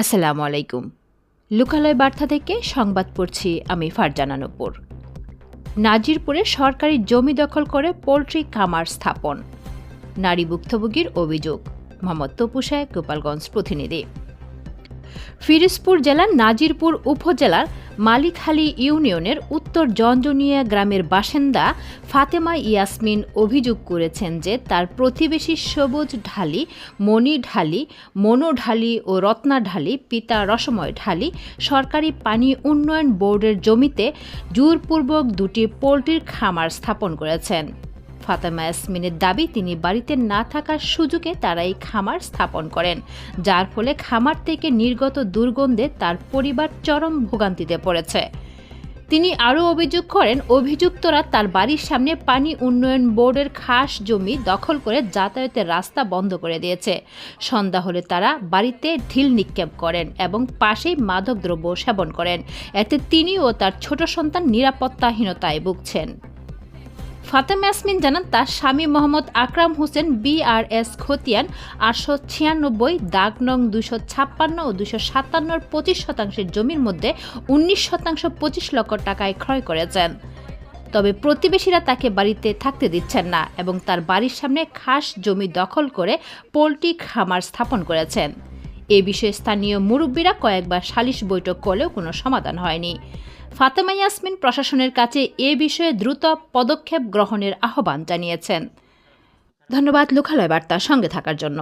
আসসালামু আলাইকুম। লোকালয় বার্তা থেকে সংবাদ পড়ছি আমি ফারজানা নূপুর। নাজিরপুরে সরকারি জমি দখল করে পোলট্রি খামার স্থাপন। নারী ভুক্তভোগীর অভিযোগ, মোহাম্মদ তপুসায় গোপালগঞ্জ প্রতিনিধি। ফিরোজপুর জেলার নাজিরপুর উপজেলার মালিকহালি ইউনিয়নের উত্তর জঞ্জনিয়া গ্রামের বাসিন্দা ফাতেমা ইয়াসমিন অভিযোগ করেছেন যে তার প্রতিবেশী সবুজ ঢালি, মণি ঢালি, মনো ঢালি ও রত্না ঢালি, পিতা রসময় ঢালি সরকারি পানি উন্নয়ন বোর্ডের জমিতে জোরপূর্বক দুটি পোলট্রির খামার স্থাপন করেছেন। ফাতেমা ইয়াসমিনের দাবি, তিনি বাড়িতে না থাকার সুযোগে তারা এই খামার স্থাপন করেন, যার ফলে খামার থেকে নির্গত দুর্গন্ধে তার পরিবার চরম ভোগান্তিতে পড়েছে। তিনি আরও অভিযোগ করেন, অভিযুক্তরা তার বাড়ির সামনে পানি উন্নয়ন বোর্ডের খাস জমি দখল করে যাতায়াতের রাস্তা বন্ধ করে দিয়েছে। সন্ধ্যা হলে তারা বাড়িতে ঢিল নিক্ষেপ করেন এবং পাশেই মাদকদ্রব্য সেবন করেন। এতে তিনি ও তার ছোট সন্তান নিরাপত্তাহীনতায় ভুগছেন। ফাতেমা ইয়াসমিন জানান, তার স্বামী মোহাম্মদ আকরাম হোসেন বিআরএস খতিয়ান আটশো ছিয়ানব্বই, দাগ নং দুশো ছাপ্পান্ন ও দুশো সাতান্নর পঁচিশ শতাংশের জমির মধ্যে উনিশ শতাংশ পঁচিশ লক্ষ টাকায় ক্রয় করেছেন। তবে প্রতিবেশীরা তাকে বাড়িতে থাকতে দিচ্ছেন না এবং তার বাড়ির সামনে খাস জমি দখল করে পোলট্রি খামার স্থাপন করেছেন। এ বিষয়ে স্থানীয় মুরব্বীরা কয়েকবার সালিশ বৈঠক করলেও কোনো সমাধান হয়নি। ফাতেমা ইয়াসমিন প্রশাসনের কাছে এ বিষয়ে দ্রুত পদক্ষেপ গ্রহণের আহ্বান জানিয়েছেন। ধন্যবাদ, লোকালয় বার্তা, সঙ্গে থাকার জন্য।